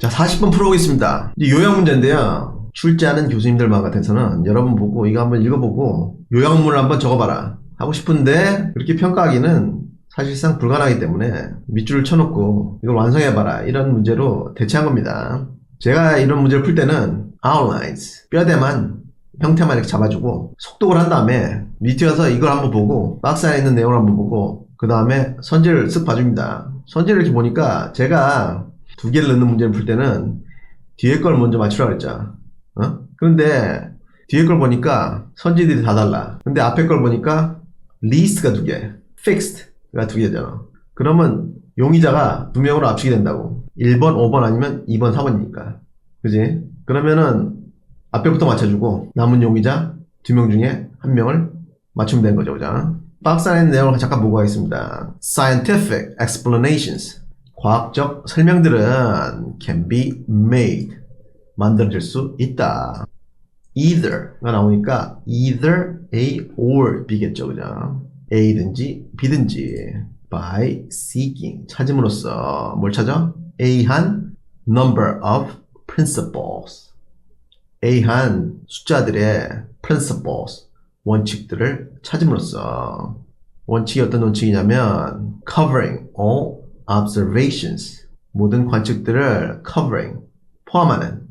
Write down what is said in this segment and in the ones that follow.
자, 40번 풀어보겠습니다. 요약 문제인데요. 출제하는 교수님들만 같아서는 여러분 보고 이거 한번 읽어보고 요약문을 한번 적어봐라 하고 싶은데 그렇게 평가하기는 사실상 불가능하기 때문에 밑줄을 쳐놓고 이걸 완성해봐라 이런 문제로 대체한 겁니다. 제가 이런 문제를 풀 때는 outlines 뼈대만 형태만 이렇게 잡아주고 속독을 한 다음에 밑에 와서 이걸 한번 보고 박스 안에 있는 내용을 한번 보고 그 다음에 선지를 쓱 봐줍니다. 선지를 이렇게 보니까 제가 두 개를 넣는 문제를 풀 때는 뒤에 걸 먼저 맞추라고 했죠. 어? 그런데 뒤에 걸 보니까 선지들이 다 달라. 근데 앞에 걸 보니까 least가 두 개, fixed가 두 개잖아. 그러면 용의자가 두 명으로 압축이 된다고. 1번, 5번 아니면 2번, 4번이니까. 그지? 그러면은 앞에부터 맞춰주고 남은 용의자 두 명 중에 한 명을 맞추면 되는 거죠. 그죠? 박스 안에 내용을 잠깐 보고 가겠습니다. Scientific explanations. 과학적 설명들은 can be made. 만들어질 수 있다. either가 나오니까 either A or B겠죠. 그죠? A든지 B든지 by seeking 찾음으로써 뭘 찾아? A한 number of principles A한 숫자들의 principles 원칙들을 찾음으로써 원칙이 어떤 원칙이냐면 covering all observations 모든 관측들을 covering 포함하는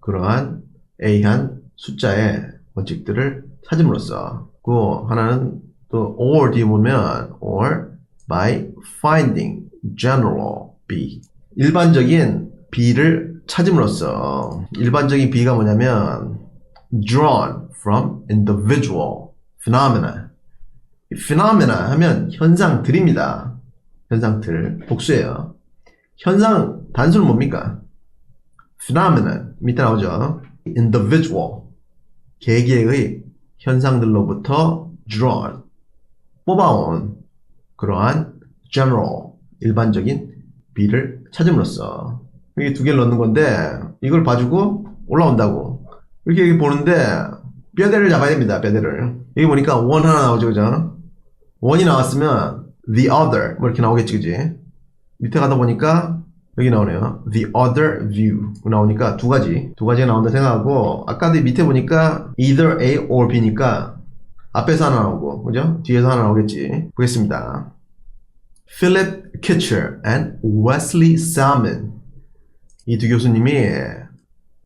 그러한 A한 숫자의 원칙들을 찾음으로써 그 하나는 또 or 뒤에 보면 or by finding general B 일반적인 B를 찾음으로써 일반적인 B가 뭐냐면 drawn from individual phenomena 이 phenomena 하면 현상들입니다 현상들 복수예요. 현상 단수는 뭡니까? phenomenon 밑에 나오죠? individual 개개의 현상들로부터 drawn 뽑아온 그러한 general 일반적인 B를 찾음으로써. 이게 두 개를 넣는 건데 이걸 봐주고 올라온다고. 이렇게 여기 보는데 뼈대를 잡아야 됩니다 뼈대를. 여기 보니까 원 하나 나오죠 그죠? 원이 나왔으면 the other 뭐 이렇게 나오겠지 그지 밑에 가다 보니까 여기 나오네요. The other view 나오니까 두 가지 두 가지가 나온다 생각하고 아까도 밑에 보니까 either A or B니까 앞에서 하나 나오고 그죠? 뒤에서 하나 나오겠지. 보겠습니다. Philip Kitcher and Wesley Salmon 이 두 교수님이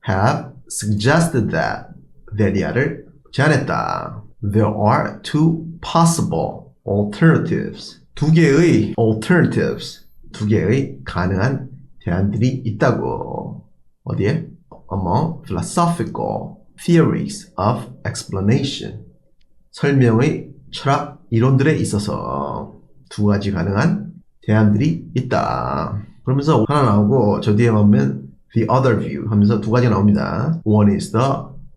have suggested that 데리아를 제안했다. There are two possible alternatives. 두 개의 alternatives 두 개의 가능한 대안들이 있다고. 어디에? Among philosophical theories of explanation. 설명의 철학 이론들에 있어서 두 가지 가능한 대안들이 있다. 그러면서 하나 나오고 저 뒤에 보면 the other view 하면서 두 가지 나옵니다. One is the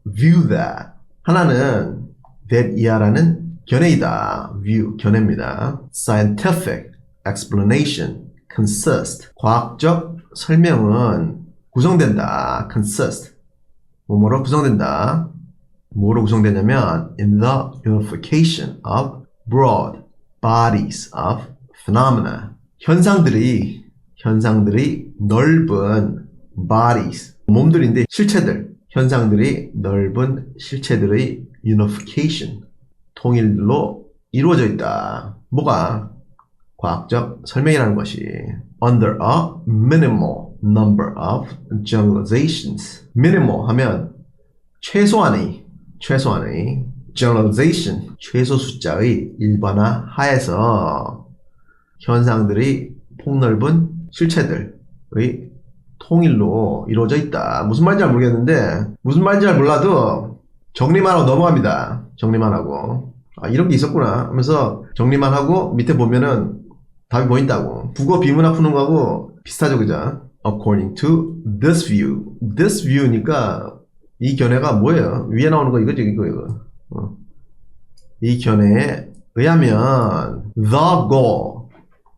view that. 하나는 that 이하라는 견해이다. View, 견해입니다. Scientific explanation consist. 과학적 설명은 구성된다. consist. 뭐뭐로 구성된다. 뭐로 구성되냐면 in the unification of broad bodies of phenomena. 현상들이 현상들이 넓은 bodies 몸들인데 실체들 현상들이 넓은 실체들의 unification 통일로 이루어져 있다. 뭐가 과학적 설명이라는 것이 under a minimal number of generalizations. minimal 하면 최소한의 최소한의 generalization 최소 숫자의 일반화 하에서 현상들이 폭넓은 실체들의 통일로 이루어져 있다. 무슨 말인지 잘 모르겠는데 무슨 말인지 잘 몰라도 정리만 하고 넘어갑니다. 정리만 하고 아 이런 게 있었구나 하면서 정리만 하고 밑에 보면은 답이 보인다고. 국어 비문학 푸는 거하고 비슷하죠, 그죠? According to this view. This view니까 이 견해가 뭐예요? 위에 나오는 거 이거죠, 이거, 이거. 어. 이 견해에 의하면 the goal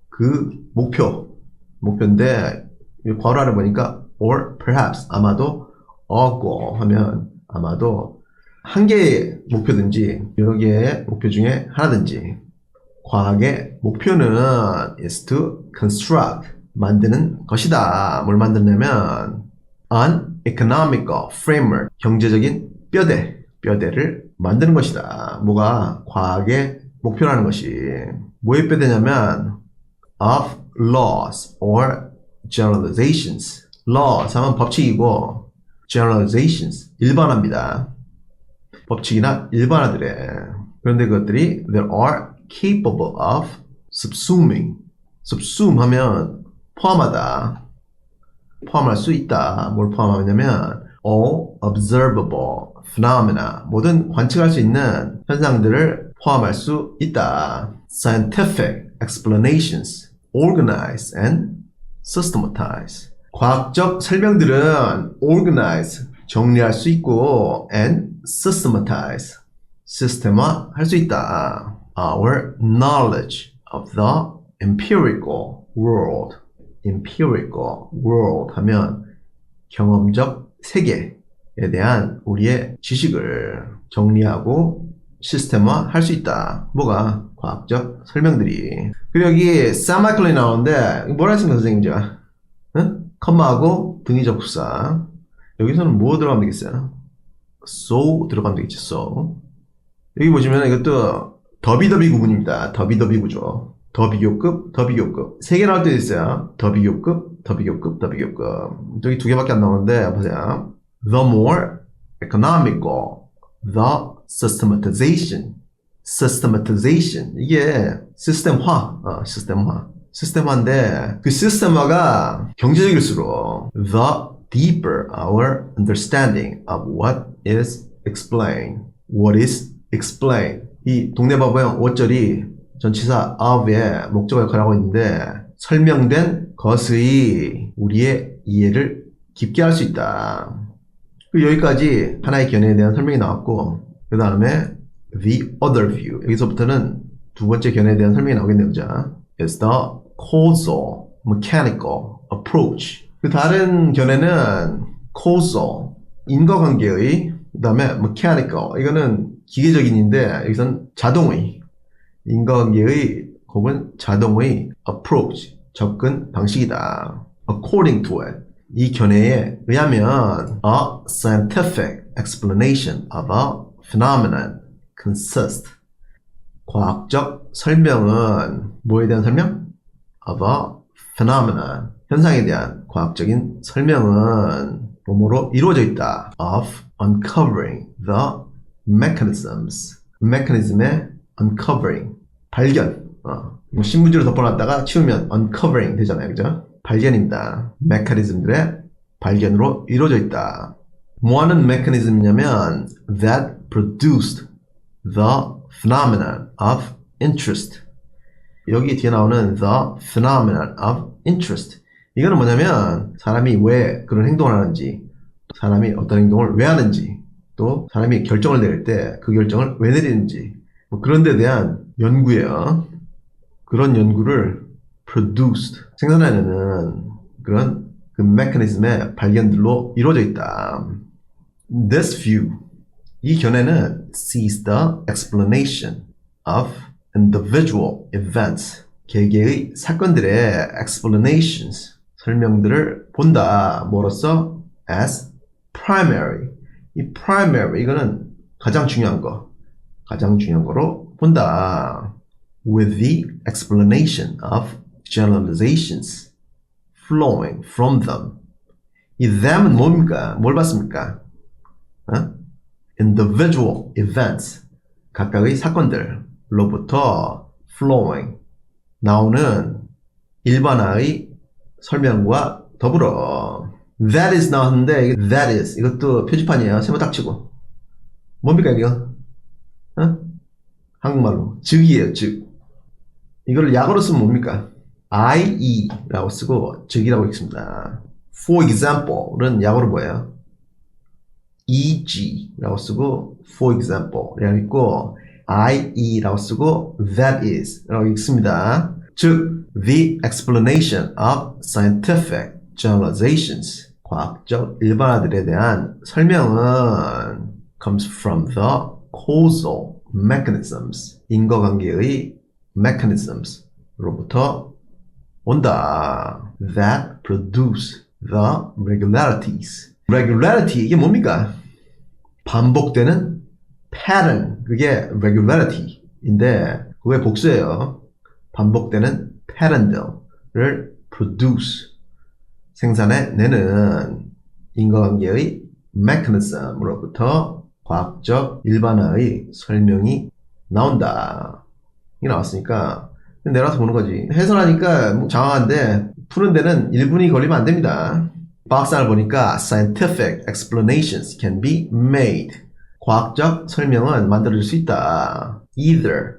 그 목표 목표인데 이 괄호 아래 보니까 or perhaps 아마도 a goal 하면 아마도 한 개의 목표든지 여러 개의 목표 중에 하나든지 과학의 목표는 is to construct 만드는 것이다. 뭘 만드냐면 an economical framework, 경제적인 뼈대, 뼈대를 만드는 것이다. 뭐가 과학의 목표라는 것이 뭐의 뼈대냐면 of laws or generalizations. laws 하면 법칙이고 generalizations 일반화입니다. 법칙이나 일반화들에 그런데 그것들이 they are capable of subsuming subsume 하면 포함하다 포함할 수 있다 뭘 포함하냐면 all observable phenomena 모든 관측할 수 있는 현상들을 포함할 수 있다 scientific explanations organize and systematize 과학적 설명들은 organize 정리할 수 있고 and systematize 시스템화 할 수 있다. Our knowledge of the empirical world, empirical world 하면 경험적 세계에 대한 우리의 지식을 정리하고 시스템화 할 수 있다. 뭐가? 과학적 설명들이. 그리고 여기 semicolon 나오는데 뭐라 했습니까, 선생님 제가? 응? 컴마하고 접속사. 여기서는 뭐 들어가면 되겠어요? So 들어가면 되겠지, so. 여기 보시면 이것도 더비더비 구분입니다. 더비더비 구조. 더비교급, 더비교급. 세 개 나올 때 있어요. 더비교급, 더비교급, 더비교급. 저기 두 개밖에 안 나오는데, 보세요. The more economical, the systematization. systematization. 이게 시스템화, 어, 시스템화. 시스템화인데, 그 시스템화가 경제적일수록 the deeper our understanding of what is explained. What is explain. 이 동네 바보형 5절이 전치사 of의 목적어 역할을 하고 있는데 설명된 것의 우리의 이해를 깊게 할 수 있다. 여기까지 하나의 견해에 대한 설명이 나왔고 그 다음에 the other view 여기서부터는 두 번째 견해에 대한 설명이 나오겠네요. 그죠? is the causal mechanical approach. 그 다른 견해는 causal 인과관계의 그 다음에 mechanical 이거는 기계적인인데 여기서는 자동의 인과관계의 혹은 자동의 approach 접근 방식이다. according to it 이 견해에 의하면 a scientific explanation of a phenomenon consists 과학적 설명은 뭐에 대한 설명? of a phenomenon 현상에 대한 과학적인 설명은 뭐뭐로 이루어져 있다. of uncovering the mechanisms. mechanism의 uncovering. 발견. 어, 뭐 신문지로 덮어놨다가 치우면 uncovering 되잖아요. 그죠? 발견입니다. 메커니즘들의 발견으로 이루어져 있다. 뭐 하는 메커니즘이냐면 that produced the phenomenon of interest. 여기 뒤에 나오는 the phenomenon of interest. 이거는 뭐냐면 사람이 왜 그런 행동을 하는지, 사람이 어떤 행동을 왜 하는지, 또 사람이 결정을 내릴 때 그 결정을 왜 내리는지 뭐 그런 데 대한 연구예요. 그런 연구를 produced 생산하려는 그런 그 메커니즘의 발견들로 이루어져 있다. This view 이 견해는 sees the explanation of individual events 개개의 사건들의 explanations 설명들을 본다. 뭐로써 as primary 이 primary 이거는 가장 중요한 거 가장 중요한 거로 본다. with the explanation of generalizations flowing from them. 이 them은 뭡니까? 뭘 봤습니까? 어? individual events 각각의 사건들로부터 flowing 나오는 일반화의 설명과 더불어 that is 나왔는데 that is 이것도 표지판이에요. 세모 딱 치고 뭡니까 이거? 어? 한국말로 즉이에요. 즉 이걸 약어로 쓰면 뭡니까? IE라고 쓰고 즉이라고 읽습니다. For example는 약어로 뭐예요? EG라고 쓰고 for example라고 읽고 IE라고 쓰고 that is라고 읽습니다. 즉 the explanation of scientific generalizations 과학적 일반화들에 대한 설명은 comes from the causal mechanisms 인과관계의 mechanisms로부터 온다 that produce the regularities. regularity 이게 뭡니까? 반복되는 pattern 그게 regularity인데 그게 복수예요. 반복되는 pattern들을 produce 생산해내는 인과관계의 mechanism으로부터 과학적 일반화의 설명이 나온다. 이 나왔으니까 내려와서 보는 거지. 해설하니까 뭐 장황한데 푸는 데는 1분이 걸리면 안 됩니다. 박사를 보니까 scientific explanations can be made. 과학적 설명은 만들어질 수 있다. either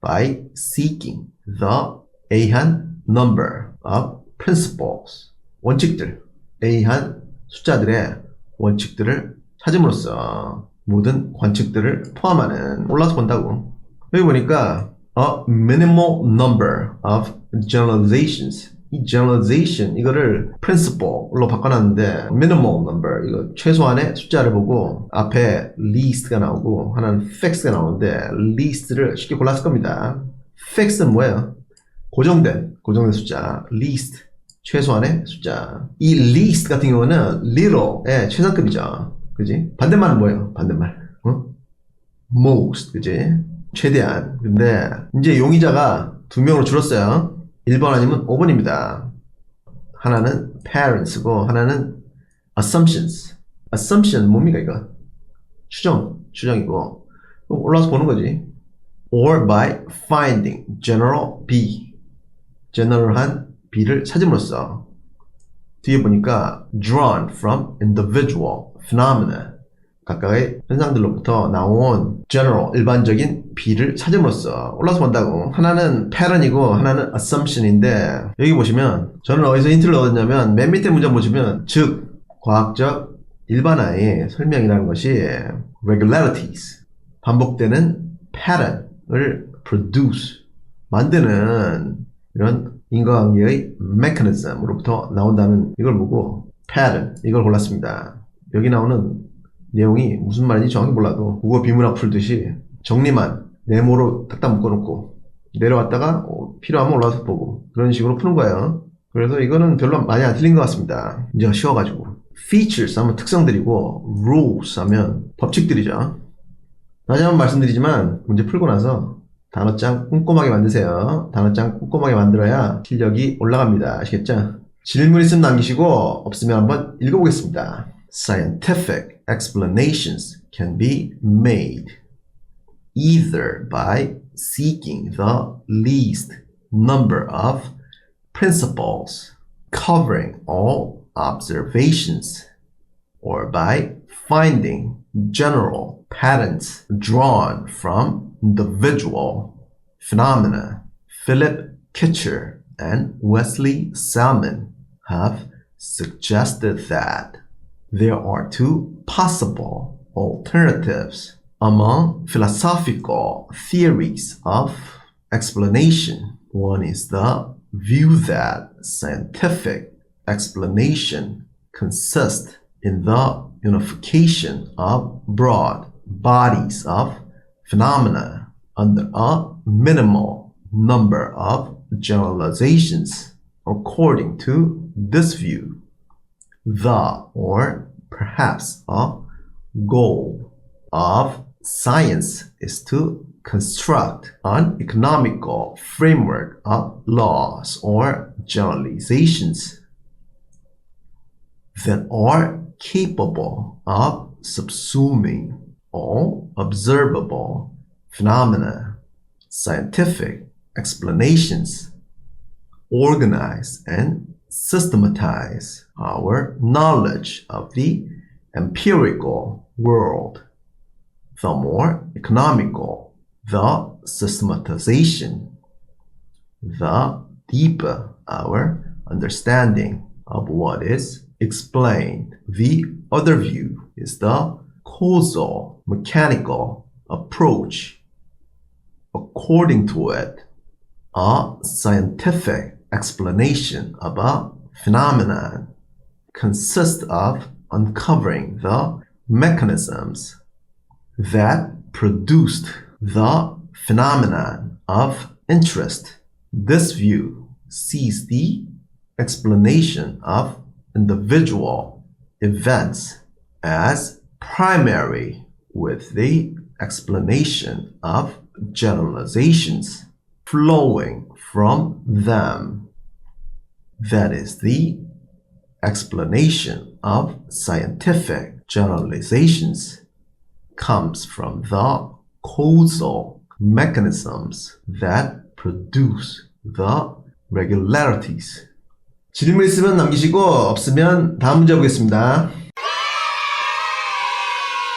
by seeking the A한 number of principles. 원칙들. A한 숫자들의 원칙들을 찾음으로써 모든 관측들을 포함하는 올라서 본다고. 여기 보니까 a minimal number of generalizations. 이 generalization 이거를 principle로 바꿔놨는데 minimal number 이거 최소한의 숫자를 보고 앞에 least가 나오고 하나는 fixed가 나오는데 least를 쉽게 골랐을 겁니다. fixed는 뭐예요? 고정된 고정된 숫자 least 최소한의 숫자. 이 least 같은 경우는 little의 최상급이죠. 그지? 반대말은 뭐예요? 반대말. 어? most, 그지? 최대한. 근데 이제 용의자가 두 명으로 줄었어요. 1번 아니면 5번입니다. 하나는 parents고 하나는 assumptions. assumption 뭡니까 이거? 추정, 추정이고 올라와서 보는 거지. or by finding general B. general한 B를 찾음으로써 뒤에 보니까 drawn from individual phenomena. 각각의 현상들로부터 나온 general 일반적인 B를 찾음으로써 올라서 본다고. 하나는 pattern이고 하나는 assumption인데 여기 보시면 저는 어디서 힌트를 얻었냐면 맨 밑에 문장 보시면 즉 과학적 일반화의 설명이라는 것이 regularities 반복되는 pattern을 produce 만드는 이런 인과관계의 mechanism으로부터 나온다는 이걸 보고 pattern 이걸 골랐습니다. 여기 나오는 내용이 무슨 말인지 정확히 몰라도 국어 비문학 풀듯이 정리만 네모로 딱딱 묶어놓고 내려왔다가 어, 필요하면 올라와서 보고 그런 식으로 푸는 거예요. 그래서 이거는 별로 많이 안 틀린 것 같습니다. 문제가 쉬워가지고 features 하면 특성들이고 rules 하면 법칙들이죠. 다시 한번 말씀드리지만 문제 풀고 나서 단어장 꼼꼼하게 만드세요. 단어장 꼼꼼하게 만들어야 실력이 올라갑니다. 아시겠죠? 질문 있으면 남기시고 없으면 한번 읽어보겠습니다. Scientific explanations can be made either by seeking the least number of principles covering all observations or by finding general patterns drawn from individual phenomena. Philip Kitcher and Wesley Salmon have suggested that there are two possible alternatives among philosophical theories of explanation. One is the view that scientific explanation consists in the unification of broad bodies of phenomena under a minimal number of generalizations. According to this view, the or perhaps a goal of science is to construct an economical framework of laws or generalizations that are capable of subsuming all observable phenomena, scientific explanations, organize and systematize our knowledge of the empirical world. The more economical the systematization, the deeper our understanding of what is explained. The other view is the causal mechanical approach. According to it, a scientific explanation of a phenomenon consists of uncovering the mechanisms that produced the phenomenon of interest. This view sees the explanation of individual events as primary with the explanation of generalizations flowing from them. That is the explanation of scientific generalizations comes from the causal mechanisms that produce the regularities. 질문 있으면 남기시고 없으면 다음 문제 보겠습니다.